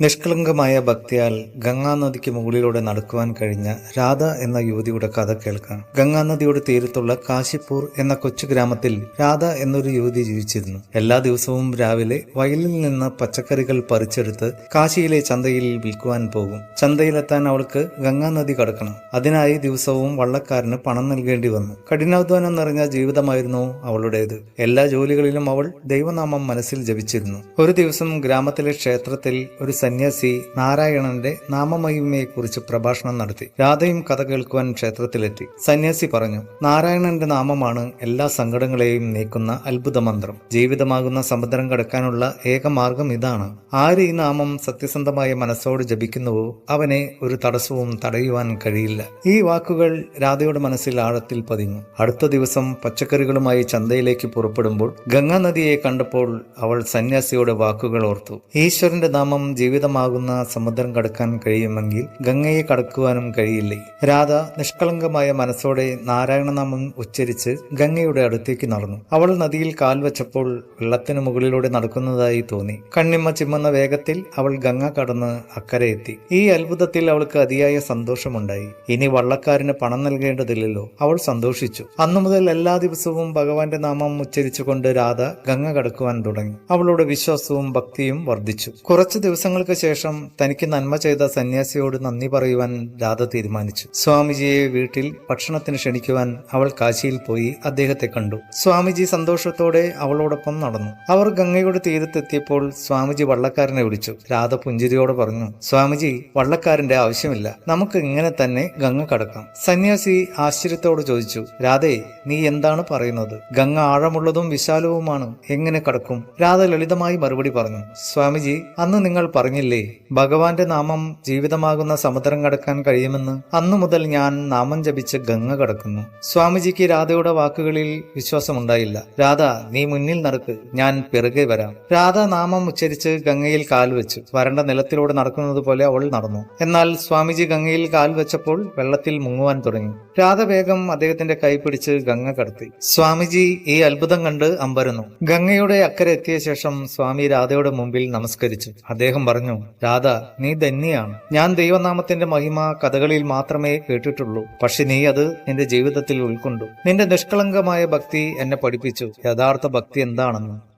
നിഷ്കളങ്കമായ ഭക്തിയാൽ ഗംഗാനദിക്ക് മുകളിലൂടെ നടക്കുവാൻ കഴിഞ്ഞ രാധ എന്ന യുവതിയുടെ കഥ കേൾക്കാം. ഗംഗാനദിയുടെ തീരത്തുള്ള കാശിപ്പൂർ എന്ന കൊച്ചു ഗ്രാമത്തിൽ രാധ എന്നൊരു യുവതി ജീവിച്ചിരുന്നു. എല്ലാ ദിവസവും രാവിലെ വയലിൽ നിന്ന് പച്ചക്കറികൾ പറിച്ചെടുത്ത് കാശിയിലെ ചന്തയിൽ വിൽക്കുവാൻ പോകും. ചന്തയിലെത്താൻ അവൾക്ക് ഗംഗാനദി കടക്കണം. അതിനായി ദിവസവും വള്ളക്കാരന് പണം നൽകേണ്ടി വന്നു. കഠിനാധ്വാനം നിറഞ്ഞ ജീവിതമായിരുന്നു അവളുടേത്. എല്ലാ ജോലികളിലും അവൾ ദൈവനാമം മനസ്സിൽ ജപിച്ചിരുന്നു. ഒരു ദിവസം ഗ്രാമത്തിലെ ക്ഷേത്രത്തിൽ ഒരു സന്യാസി നാരായണന്റെ നാമമഹിമയെക്കുറിച്ച് പ്രഭാഷണം നടത്തി. രാധയും കഥ കേൾക്കുവാൻ ക്ഷേത്രത്തിലെത്തി. സന്യാസി പറഞ്ഞു നാരായണന്റെ നാമമാണ് എല്ലാ സങ്കടങ്ങളെയും നീക്കുന്ന അത്ഭുത മന്ത്രം ജീവിതമാകുന്ന സമുദ്രം കടക്കാനുള്ള ഏക മാർഗം ഇതാണ്. ആര് ഈ നാമം സത്യസന്ധമായ മനസ്സോട് ജപിക്കുന്നുവോ അവനെ ഒരു തടസ്സവും തടയുവാൻ കഴിയില്ല. ഈ വാക്കുകൾ രാധയുടെ മനസ്സിൽ ആഴത്തിൽ പതിഞ്ഞു. അടുത്ത ദിവസം പച്ചക്കറികളുമായി ചന്തയിലേക്ക് പുറപ്പെടുമ്പോൾ ഗംഗാനദിയെ കണ്ടപ്പോൾ അവൾ സന്യാസിയുടെ വാക്കുകൾ ഓർത്തു. ഈശ്വരന്റെ നാമം ജീവിതമാകുന്ന സമുദ്രം കടക്കാൻ കഴിയുമെങ്കിൽ ഗംഗയെ കടക്കുവാനും കഴിയില്ലേ? രാധ നിഷ്കളങ്കമായ മനസ്സോടെ നാരായണനാമം ഉച്ചരിച്ച് ഗംഗയുടെ അടുത്തേക്ക് നടന്നു. അവൾ നദിയിൽ കാൽ വെച്ചപ്പോൾ വെള്ളത്തിന് മുകളിലൂടെ നടക്കുന്നതായി തോന്നി. കണ്ണിമ്മ ചിമ്മുന്ന വേഗത്തിൽ അവൾ ഗംഗ കടന്ന് അക്കരെ എത്തി. ഈ അത്ഭുതത്തിൽ അവൾക്ക് അതിയായ സന്തോഷമുണ്ടായി. ഇനി വള്ളക്കാരന് പണം നൽകേണ്ടതില്ലല്ലോ. അവൾ സന്തോഷിച്ചു. അന്നു മുതൽ എല്ലാ ദിവസവും ഭഗവാന്റെ നാമം ഉച്ചരിച്ചുകൊണ്ട് രാധ ഗംഗ കടക്കുവാൻ തുടങ്ങി. അവളുടെ വിശ്വാസവും ഭക്തിയും വർദ്ധിച്ചു. കുറച്ചു ദിവസങ്ങൾക്ക് ശേഷം തനിക്ക് നന്മ ചെയ്ത സന്യാസിയോട് നന്ദി പറയുവാൻ രാധ തീരുമാനിച്ചു. സ്വാമിജിയെ വീട്ടിൽ ഭക്ഷണത്തിന് ക്ഷണിക്കുവാൻ അവൾ കാശിയിൽ പോയി അദ്ദേഹത്തെ കണ്ടു. സ്വാമിജി സന്തോഷത്തോടെ അവളോടൊപ്പം നടന്നു. അവർ ഗംഗയുടെ തീരത്തെത്തിയപ്പോൾ സ്വാമിജി വള്ളക്കാരനെ വിളിച്ചു. രാധ പുഞ്ചിരിയോട് പറഞ്ഞു സ്വാമിജി വള്ളക്കാരന്റെ ആവശ്യമില്ല. നമുക്ക് ഇങ്ങനെ തന്നെ ഗംഗ കടക്കാം. സന്യാസി ആശ്ചര്യത്തോട് ചോദിച്ചു രാധേ നീ എന്താണ് പറയുന്നത്? ഗംഗ ആഴമുള്ളതും വിശാലവുമാണ്. എങ്ങനെ കടക്കും? രാധ ലളിതമായി മറുപടി പറഞ്ഞു സ്വാമിജി അന്ന് നിങ്ങൾ പറഞ്ഞില്ലേ ഭഗവാന്റെ നാമം ജീവിതമാകുന്ന സമുദ്രം കടക്കാൻ കഴിയുമെന്ന്. അന്നു മുതൽ ഞാൻ നാമം ജപിച്ച് ഗംഗ കടക്കുന്നു. സ്വാമിജിക്ക് രാധയുടെ വാക്കുകളിൽ വിശ്വാസമുണ്ടായില്ല. രാധ നീ മുന്നിൽ നടക്ക് ഞാൻ പിറകെ വരാം. രാധ നാമം ഉച്ചരിച്ച് ഗംഗയിൽ കാൽ വെച്ചു. വരണ്ട നിലത്തിലൂടെ നടക്കുന്നത് പോലെ അവൾ നടന്നു. എന്നാൽ സ്വാമിജി ഗംഗയിൽ കാൽ വെച്ചപ്പോൾ വെള്ളത്തിൽ മുങ്ങുവാൻ തുടങ്ങി. രാധ വേഗം അദ്ദേഹത്തിന്റെ കൈ പിടിച്ച് ഗംഗ കടത്തി. സ്വാമിജി ഈ അത്ഭുതം കണ്ട് അമ്പരന്നു. ഗംഗയുടെ അക്കരെ എത്തിയ ശേഷം സ്വാമി രാധയുടെ മുമ്പിൽ നമസ്കരിച്ചു. അദ്ദേഹം പറഞ്ഞു രാധ നീ ധന്യയാണ്. ഞാൻ ദൈവനാമത്തിന്റെ മഹിമ കഥകളിൽ മാത്രമേ കേട്ടിട്ടുള്ളൂ. പക്ഷെ നീ അത് നിന്റെ ജീവിതത്തിൽ ഉൾക്കൊണ്ടു. നിന്റെ നിഷ്കളങ്കമായ ഭക്തി എന്നെ പഠിപ്പിച്ചു. യഥാർത്ഥ ഭക്തി എന്താണെന്ന്.